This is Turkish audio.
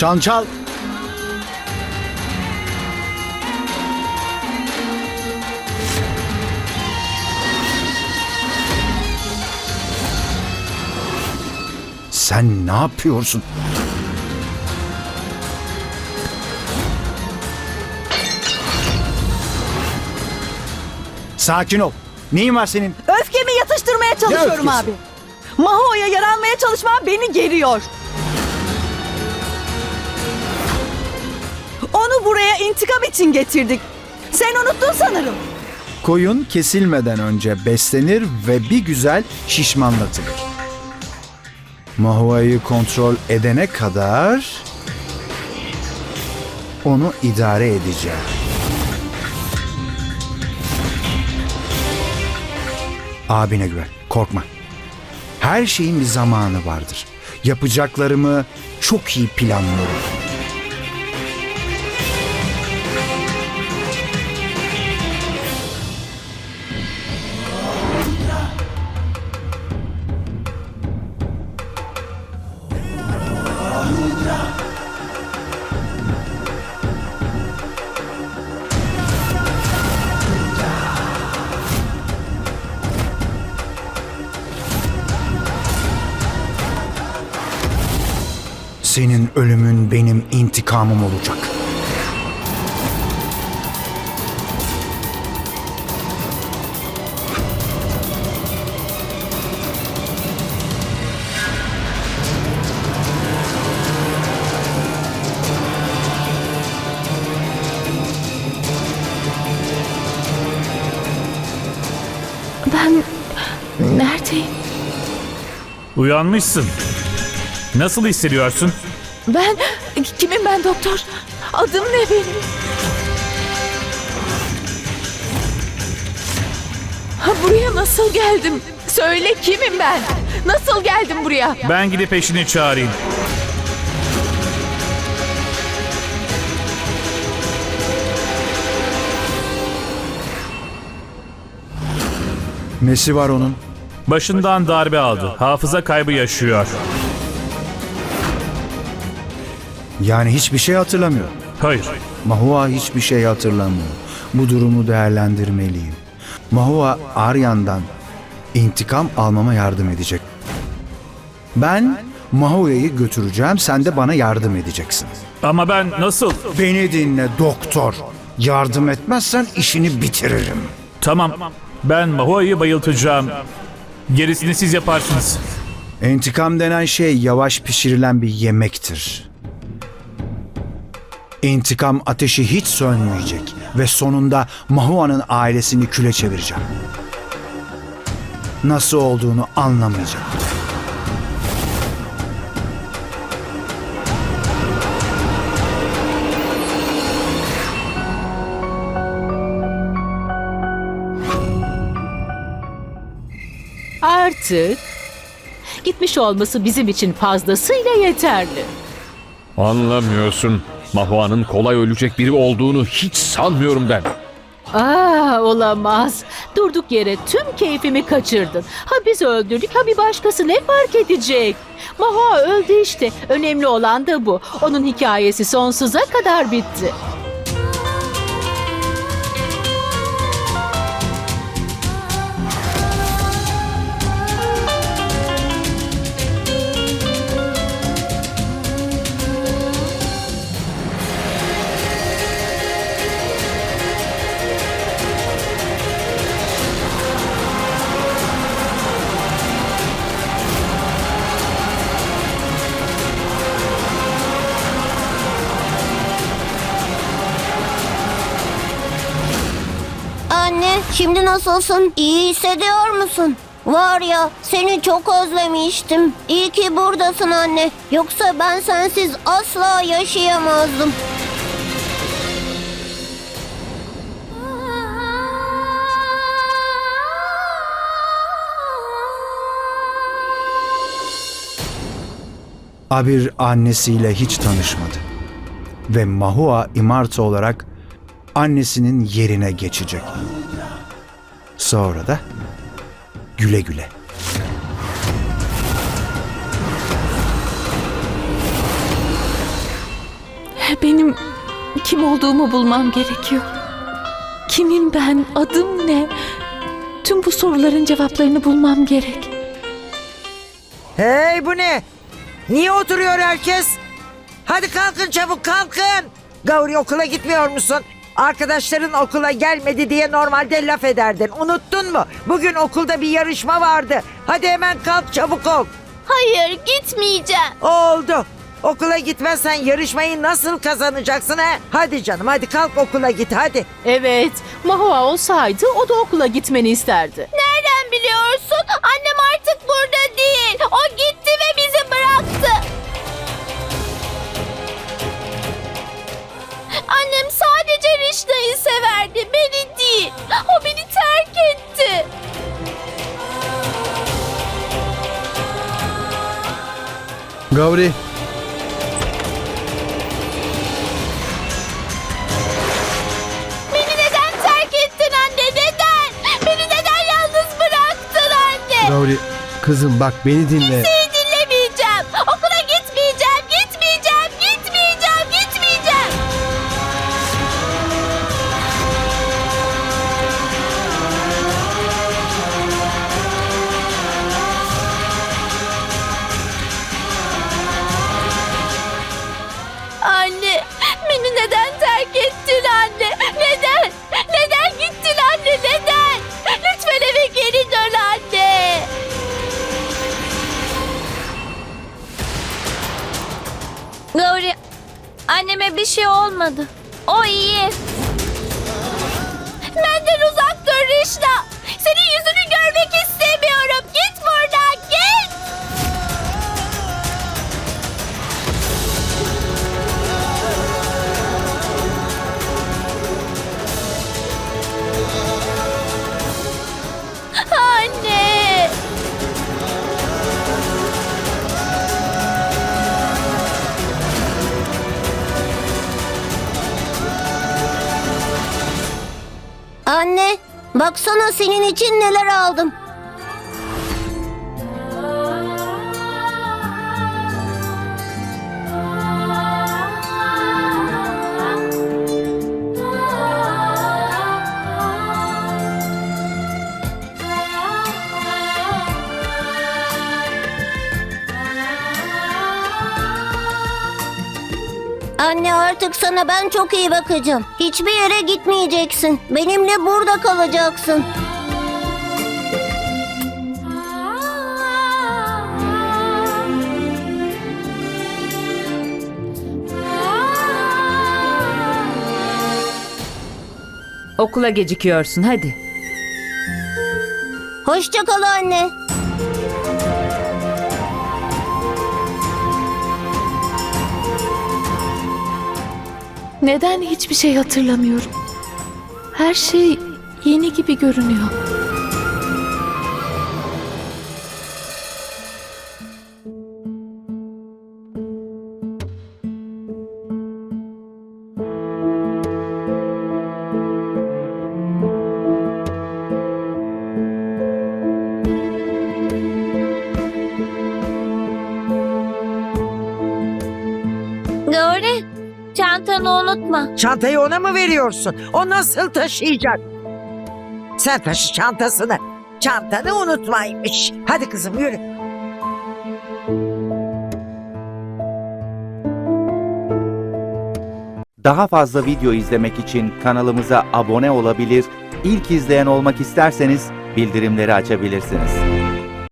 Çançal. Sen ne yapıyorsun? Sakin ol. Neyin var senin? Öfkemi yatıştırmaya çalışıyorum öfkesi? abi. Maho'ya yaranmaya çalışmam beni geriyor. Buraya intikam için getirdik. Sen unuttun sanırım. Koyun kesilmeden önce beslenir ve bir güzel şişmanlatılır. Mahua'yı kontrol edene kadar onu idare edeceğim. Abine güven, korkma. Her şeyin bir zamanı vardır. Yapacaklarımı çok iyi planlıyorum. Senin ölümün benim intikamım olacak. Ben neredeyim? Uyanmışsın. Nasıl hissediyorsun? Ben kimim ben doktor? Adım ne benim? Ha, buraya nasıl geldim? Söyle kimim ben? Nasıl geldim buraya? Ben gidip eşini çağırayım. Nesi var onun? Başından darbe aldı. Hafıza kaybı yaşıyor. Yani hiçbir şey hatırlamıyor. Hayır. Mahua hiçbir şey hatırlamıyor. Bu durumu değerlendirmeliyim. Mahua Aryan'dan intikam almama yardım edecek. Ben Mahua'yı götüreceğim, sen de bana yardım edeceksin. Ama ben nasıl? Beni dinle doktor. Yardım etmezsen işini bitiririm. Tamam. Ben Mahua'yı bayıltacağım. Gerisini siz yaparsınız. İntikam denen şey yavaş pişirilen bir yemektir. İntikam ateşi hiç sönmeyecek ve sonunda Mahua'nın ailesini küle çevireceğim. Nasıl olduğunu anlamayacak. Artık gitmiş olması bizim için fazlasıyla yeterli. Anlamıyorsun. Mahua'nın kolay ölecek biri olduğunu hiç sanmıyorum ben. Aa olamaz. Durduk yere tüm keyfimi kaçırdın. Ha biz öldürdük ha bir başkası ne fark edecek? Mahua öldü işte. Önemli olan da bu. Onun hikayesi sonsuza kadar bitti. Şimdi nasılsın? İyi hissediyor musun? Var ya, seni çok özlemiştim. İyi ki buradasın anne. Yoksa ben sensiz asla yaşayamazdım. Abir annesiyle hiç tanışmadı. Ve Mahua İmarta olarak annesinin yerine geçecek. Sonra da güle güle. Benim kim olduğumu bulmam gerekiyor. Kimim ben? Adım ne? Tüm bu soruların cevaplarını bulmam gerek. Hey bu ne? Niye oturuyor herkes? Hadi kalkın çabuk kalkın. Gavri okula gitmiyor musun? Arkadaşların okula gelmedi diye normalde laf ederdin. Unuttun mu? Bugün okulda bir yarışma vardı. Hadi hemen kalk çabuk ol. Hayır gitmeyeceğim. Oldu. Okula gitmezsen yarışmayı nasıl kazanacaksın he? Hadi canım hadi kalk okula git hadi. Evet, Mahua olsaydı o da okula gitmeni isterdi. Nereden biliyorsun? Annem artık burada değil. O gitti Severdi, beni değil. O beni terk etti. Gavri, Beni neden terk ettin anne? Neden? Beni neden yalnız bıraktın anne? Gavri kızım bak beni dinle. Seni anneme bir şey olmadı. O iyi. Benden uzak dur Rişna. Senin yüzünü Anne, baksana senin için neler aldım. Anne artık sana ben çok iyi bakacağım. Hiçbir yere gitmeyeceksin. Benimle burada kalacaksın. Okula gecikiyorsun hadi. Hoşça kal anne. Neden hiçbir şey hatırlamıyorum? Her şey yeni gibi görünüyor. Çantanı unutma. Çantayı ona mı veriyorsun? O nasıl taşıyacak? Sen taşı çantasını. Çantanı unutmaymış. Hadi kızım yürü. Daha fazla video izlemek için kanalımıza abone olabilir, ilk izleyen olmak isterseniz bildirimleri açabilirsiniz.